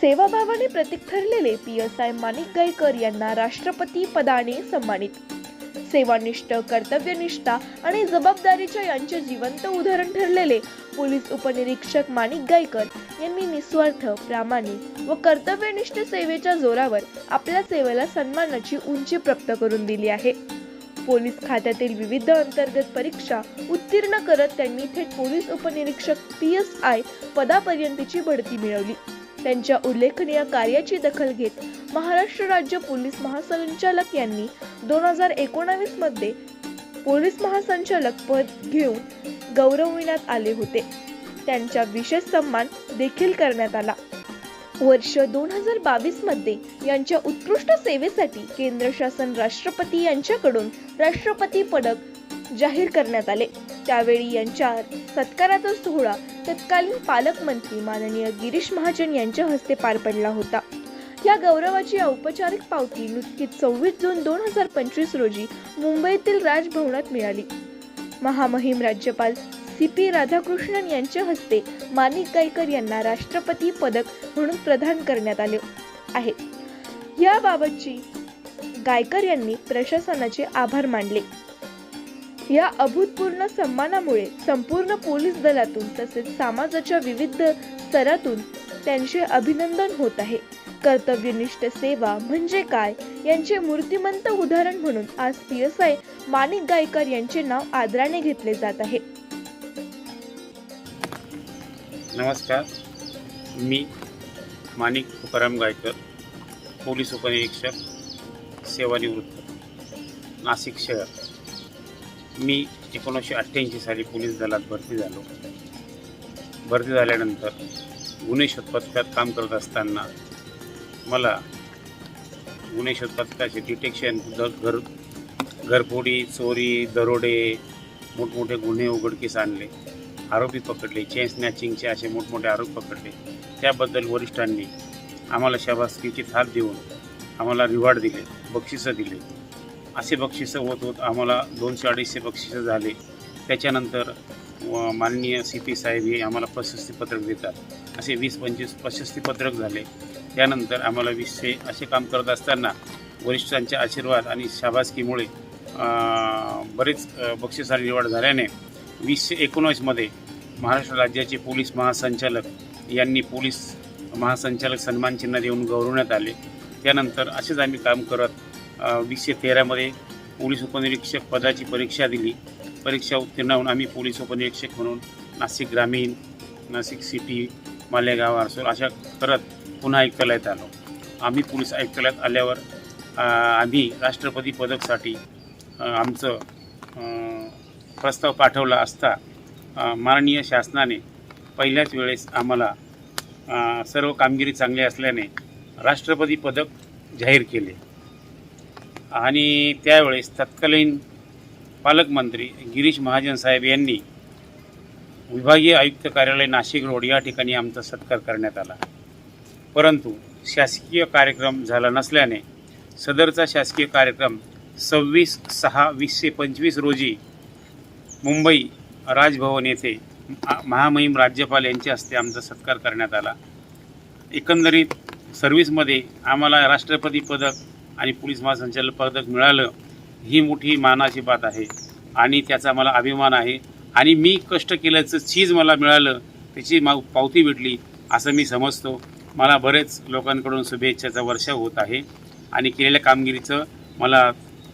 सेवाभावाने प्रतीक ठरलेले P S I Manik Gaikar यांना राष्ट्रपती पदाने सन्मानित. सेवानिष्ठ कर्तव्यनिष्ठा आणि जबाबदारीच्या यांचे जिवंत उदाहरण ठरलेले पोलीस उपनिरीक्षक माणिक गायकर यांनी निस्वार्थ प्रामाणिक व कर्तव्यनिष्ठ सेवेच्या जोरावर आपल्या सेवेला सन्मानाची उंची प्राप्त करून दिली आहे. पोलीस खात्यातील विविध अंतर्गत परीक्षा उत्तीर्ण करत त्यांनी थेट पोलीस उपनिरीक्षक पी एस आय पदापर्यंतची बढती मिळवली. त्यांच्या उल्लेखनीय कार्याची दखल घेत महाराष्ट्र राज्य पोलीस महासंचालक यांनी दोन हजार एकोणावीसमध्ये पोलीस महासंचालक पद घेऊन गौरविण्यात आले होते. त्यांचा विशेष सन्मान देखील करण्यात आला. वर्ष दोन हजार बावीसमध्ये यांच्या उत्कृष्ट सेवेसाठी केंद्र शासन राष्ट्रपती यांच्याकडून राष्ट्रपती पदक जाहीर करण्यात आले. त्यावेळी यांच्या सत्काराचा सोहळा तत्कालीन पालकमंत्री माननीय गिरीश महाजन यांच्या हस्ते पार पडला होता. या गौरवाची औपचारिक पावती नुकतीच सव्वीस जून दोन हजार पंचवीस रोजी मुंबईतील राजभवनात मिळाली. महामहिम राज्यपाल सी पी राधाकृष्णन यांच्या हस्ते माणिक गायकर यांना राष्ट्रपती पदक म्हणून प्रदान करण्यात आले आहे. याबाबतची गायकर यांनी प्रशासनाचे आभार मानले. या अभूतपूर्व सन्मानामुळे संपूर्ण पोलीस दलातून तसेच समाजाच्या विविध स्तरातून त्यांचे अभिनंदन होत आहे. कर्तव्यनिष्ठ सेवा म्हणजे काय? यांचे मूर्तिमंत उदाहरण म्हणून आज P S I Manik Gaikar यांचे नाव आदराने घेतले जात आहे. नमस्कार. मी माणिक तुकाराम गायकर पोलीस उपनिरीक्षक सेवानिवृत्त नाशिक शहर. मी एकोणीसशे अठ्ठ्याऐंशी साली पोलीस दलात भरती झालो. भरती झाल्यानंतर गुन्हे शोधपथकात काम करत असताना मला गुन्हे शोधपथकाचे डिटेक्शन घर घरफोडी चोरी दरोडे मोठमोठे गुन्हे उघडकीस आणले. आरोपी पकडले चेन स्नॅचिंगचे असे मोठमोठे आरोप पकडले. त्याबद्दल वरिष्ठांनी आम्हाला शाबासकीची थाप देऊन आम्हाला रिवॉर्ड दिले बक्षिसं दिले. असे बक्षिसं होत होत आम्हाला दोनशे अडीचशे बक्षिसं झाले. त्याच्यानंतर माननीय सी पी साहेब हे आम्हाला प्रशस्तीपत्रक देतात. असे वीस पंचवीस प्रशस्तीपत्रक झाले. त्यानंतर आम्हाला वीसशे असे काम करत असताना वरिष्ठांच्या आशीर्वाद आणि शाबासकीमुळे बरेच बक्षिसांची निवड झाल्याने वीसशे एकोणीसमध्ये महाराष्ट्र राज्याचे पोलीस महासंचालक यांनी पोलीस महासंचालक सन्मान चिन्ह देऊन गौरवण्यात आले. त्यानंतर असेच आम्ही काम करत वीसशे तेरामध्ये पोलीस उपनिरीक्षक पदाची परीक्षा दिली. परीक्षा उत्तीर्ण होऊन आम्ही पोलीस उपनिरीक्षक म्हणून नाशिक ग्रामीण नाशिक सिटी मालेगाव आरसूर अशा करत पुन्हा आयुक्तालयात आलो आम्ही पोलीस आयुक्तालयात आल्यावर आम्ही राष्ट्रपती पदकसाठी आमचं प्रस्ताव पाठवला असता माननीय शासनाने पहिल्याच वेळेस आम्हाला सर्व कामगिरी चांगली असल्याने राष्ट्रपती पदक जाहीर केले. आणि त्यावेळेस तत्कालीन पालकमंत्री गिरीश महाजन साहेब यांनी विभागीय आयुक्त कार्यालय नाशिक रोड या ठिकाणी आमचा सत्कार करण्यात आला. परंतु शासकीय कार्यक्रम झाला नसल्याने सदरचा शासकीय कार्यक्रम सव्वीस सहा वीसशे पंचवीस रोजी मुंबई राजभवन येथे महा- महामहिम राज्यपाल यांच्या हस्ते आमचा सत्कार करण्यात आला. एकंदरीत सर्व्हिसमध्ये आम्हाला राष्ट्रपती पदक आणि पोलीस महासंचालक पदक मिळालं ही मोठी मानाची बात आहे. आणि त्याचा मला अभिमान आहे. आणि मी कष्ट केल्याचं चीज मला मिळालं त्याची मा पावती भेटली असं मी समजतो. मला बरेच लोकांकडून शुभेच्छाचा वर्षा होत आहे. आणि केलेल्या कामगिरीचं मला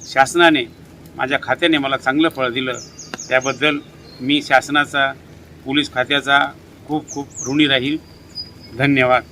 शासनाने माझ्या खात्याने मला चांगलं फळ दिलं. त्याबद्दल मी शासनाचा पोलीस खात्याचा खूप खूप ऋणी राहील. धन्यवाद.